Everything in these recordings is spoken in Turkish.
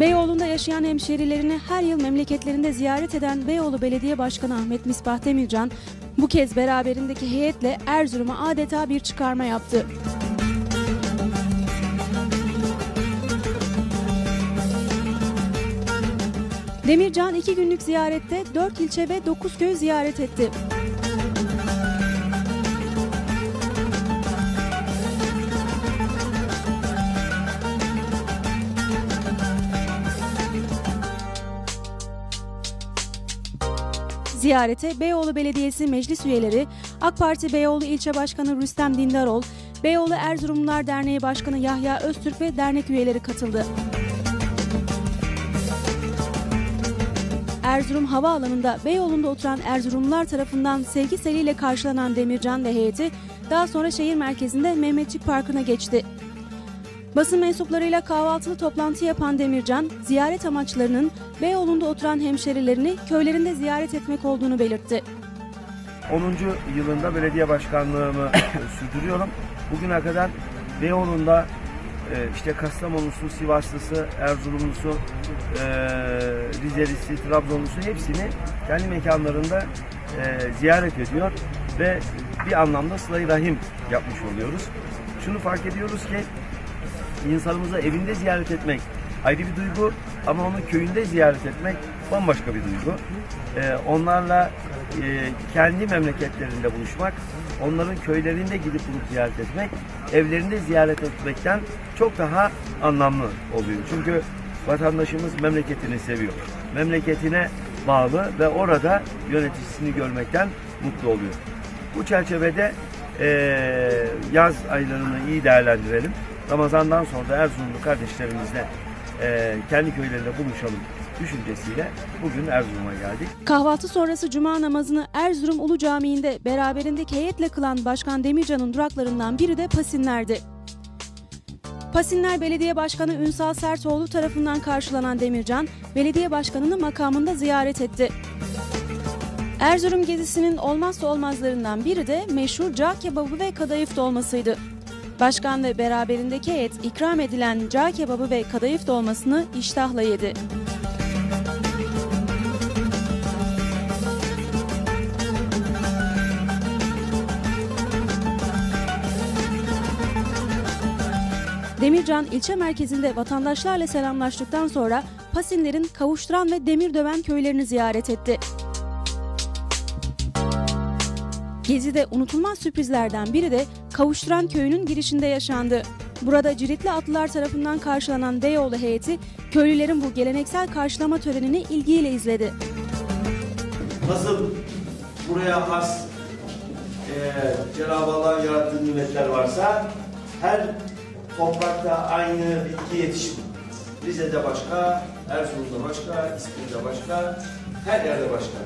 Beyoğlu'nda yaşayan hemşerilerini her yıl memleketlerinde ziyaret eden Beyoğlu Belediye Başkanı Ahmet Misbah Demircan, bu kez beraberindeki heyetle Erzurum'a adeta bir çıkarma yaptı. Demircan iki günlük ziyarette 4 ilçe ve 9 köy ziyaret etti. Ziyarete Beyoğlu Belediyesi meclis üyeleri, AK Parti Beyoğlu İlçe Başkanı Rüstem Dindarol, Beyoğlu Erzurumlular Derneği Başkanı Yahya Öztürk ve dernek üyeleri katıldı. Erzurum Havaalanı'nda Beyoğlu'nda oturan Erzurumlular tarafından sevgi seliyle karşılanan Demircan ve heyeti daha sonra şehir merkezinde Mehmetçik Parkı'na geçti. Basın mensuplarıyla kahvaltılı toplantı yapan Demircan, ziyaret amaçlarının Beyoğlu'nda oturan hemşerilerini köylerinde ziyaret etmek olduğunu belirtti. 10. yılında belediye başkanlığımı sürdürüyorum. Bugüne kadar Beyoğlu'nda e, işte Kastamonu'su, Sivaslısı, Erzurumlusu, e, Rizelisi, Trabzonlusu hepsini kendi mekanlarında e, ziyaret ediyor ve bir anlamda sıla rahim yapmış oluyoruz. Şunu fark ediyoruz ki insanımızı evinde ziyaret etmek ayrı bir duygu ama onu köyünde ziyaret etmek bambaşka bir duygu. Ee, onlarla e, kendi memleketlerinde buluşmak, onların köylerinde gidip bulup ziyaret etmek, evlerinde ziyaret etmekten çok daha anlamlı oluyor. Çünkü vatandaşımız memleketini seviyor. Memleketine bağlı ve orada yöneticisini görmekten mutlu oluyor. Bu çerçevede eee, yaz aylarını iyi değerlendirelim. Ramazandan sonra da Erzurumlu kardeşlerimizle eee, kendi köylerinde buluşalım düşüncesiyle bugün Erzurum'a geldik. Kahvaltı sonrası cuma namazını Erzurum Ulu Camii'nde beraberindeki heyetle kılan Başkan Demircan'ın duraklarından biri de Pasinler'di. Pasinler Belediye Başkanı Ünsal Sertoğlu tarafından karşılanan Demircan, belediye başkanını makamında ziyaret etti. Erzurum gezisinin olmazsa olmazlarından biri de meşhur cağ kebabı ve kadayıf dolmasıydı. Başkan ve beraberindeki heyet ikram edilen cağ kebabı ve kadayıf dolmasını iştahla yedi. Demircan ilçe merkezinde vatandaşlarla selamlaştıktan sonra Pasinlerin Kavuşturan ve Demirdöven köylerini ziyaret etti. Gezide unutulmaz sürprizlerden biri de Kavuşturan köyünün girişinde yaşandı. Burada ciritli atlılar tarafından karşılanan Beyoğlu heyeti köylülerin bu geleneksel karşılama törenini ilgiyle izledi. nasıl buraya has eee Cenab-ı Allah'ın yarattığı nimetler varsa her toprakta aynı bitki yetişmiyor. Rize'de başka, Erzurum'da başka, İzmir'de başka, her yerde başka.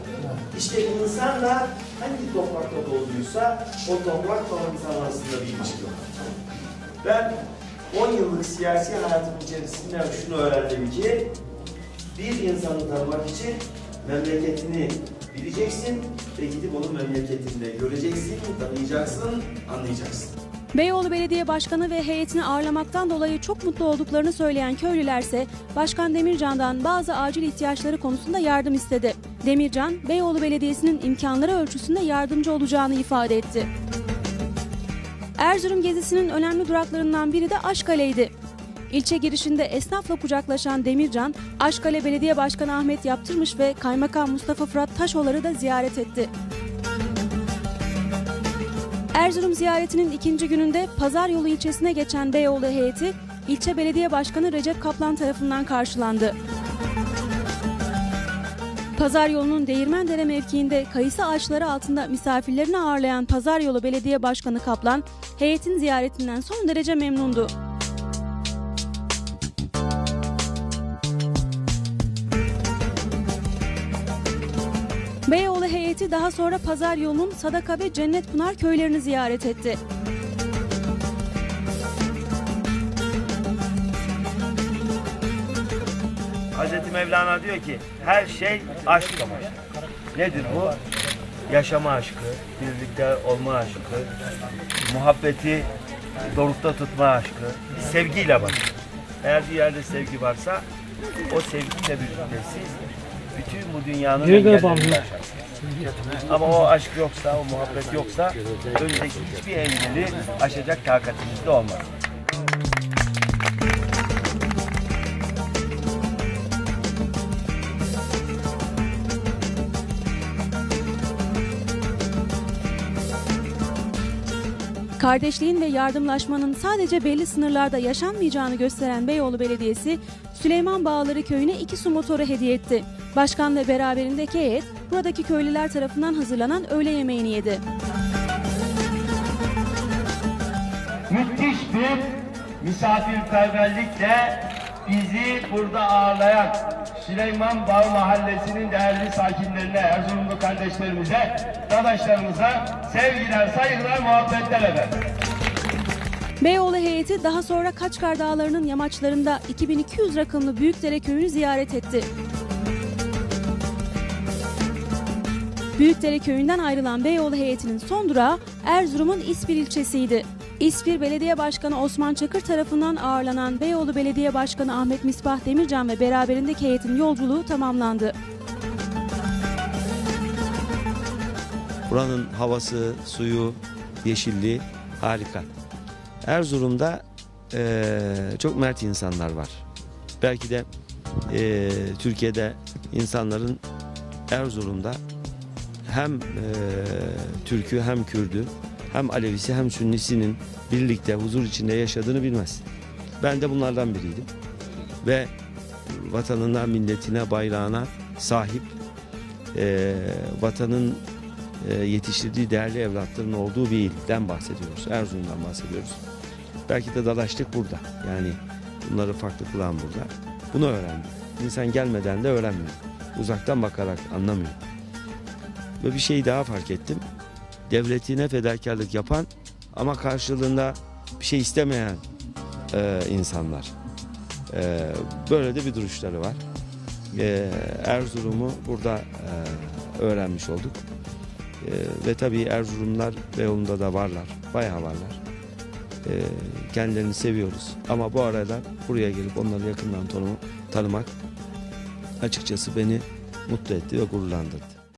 İşte insanla hangi toprakta doğduysa o toprakla o insan arasında bir ilişki var. Ben 10 yıllık siyasi hayatım içerisinde şunu öğrendim ki bir insanı tanımak için memleketini bileceksin ve gidip onu memleketinde göreceksin, tanıyacaksın, anlayacaksın. Beyoğlu Belediye Başkanı ve heyetini ağırlamaktan dolayı çok mutlu olduklarını söyleyen köylülerse Başkan Demircan'dan bazı acil ihtiyaçları konusunda yardım istedi. Demircan, Beyoğlu Belediyesi'nin imkanları ölçüsünde yardımcı olacağını ifade etti. Erzurum gezisinin önemli duraklarından biri de Aşkale'ydi. İlçe girişinde esnafla kucaklaşan Demircan, Aşkale Belediye Başkanı Ahmet Yaptırmış ve Kaymakam Mustafa Fırat Taşoğlar'ı da ziyaret etti. Erzurum ziyaretinin ikinci gününde Pazar Yolu ilçesine geçen Beyoğlu heyeti, ilçe belediye başkanı Recep Kaplan tarafından karşılandı. Pazar yolunun Değirmendere mevkiinde kayısı ağaçları altında misafirlerini ağırlayan Pazar Yolu Belediye Başkanı Kaplan, heyetin ziyaretinden son derece memnundu. Beyoğlu heyeti daha sonra Pazar yolunun Sadaka ve Cennet Pınar köylerini ziyaret etti. Hazreti Mevlana diyor ki her şey aşk ama. Nedir bu? Yaşama aşkı, birlikte olma aşkı, muhabbeti dorukta tutma aşkı, sevgiyle başlar. Eğer bir yerde sevgi varsa O sevgiyle birlikte siz bütün bu dünyanın bağlı? aşarsınız. Ama o aşk yoksa, o muhabbet yoksa önündeki hiçbir engeli aşacak takatiniz de olmaz. Kardeşliğin ve yardımlaşmanın sadece belli sınırlarda yaşanmayacağını gösteren Beyoğlu Belediyesi, Süleyman Bağları Köyü'ne iki su motoru hediye etti. Başkan beraberindeki heyet, buradaki köylüler tarafından hazırlanan öğle yemeğini yedi. müthiş bir misafirperverlikle bizi burada ağırlayan Süleyman Bağ Mahallesi'nin değerli sakinlerine, Erzurumlu kardeşlerimize, dadaşlarımıza sevgiler, saygılar, muhabbetler efendim. Beyoğlu heyeti daha sonra Kaçkar Dağları'nın yamaçlarında 2200 rakımlı Büyükdere Köyü'nü ziyaret etti. Büyükdere Köyü'nden ayrılan Beyoğlu heyetinin son durağı Erzurum'un İspir ilçesiydi. İspir Belediye Başkanı Osman Çakır tarafından ağırlanan Beyoğlu Belediye Başkanı Ahmet Misbah Demircan ve beraberindeki heyetin yolculuğu tamamlandı. Buranın havası, suyu, yeşilliği harika. Erzurum'da eee, çok mert insanlar var. Belki de eee, Türkiye'de insanların Erzurum'da hem eee, Türk'ü hem Kürd'ü hem Alevisi hem Sünnisinin birlikte huzur içinde yaşadığını bilmez. Ben de bunlardan biriydim. Ve vatanına, milletine, bayrağına sahip eee, vatanın e, yetiştirdiği değerli evlatların olduğu bir ilden bahsediyoruz. Erzurum'dan bahsediyoruz. Belki de dadaşlık burada. Yani bunları farklı kılan burada. Bunu öğrendim. İnsan gelmeden de öğrenmiyor. Uzaktan bakarak anlamıyor. Ve bir şey daha fark ettim. Devletine fedakarlık yapan ama karşılığında bir şey istemeyen e, insanlar. E, böyle de bir duruşları var. E, Erzurum'u burada e, öğrenmiş olduk. Ee, ve tabii Erzurumlar Beyoğlu'nda da varlar. Bayağı varlar. Ee, kendilerini seviyoruz. Ama bu arada buraya gelip onları yakından tanı- tanımak açıkçası beni mutlu etti ve gururlandırdı.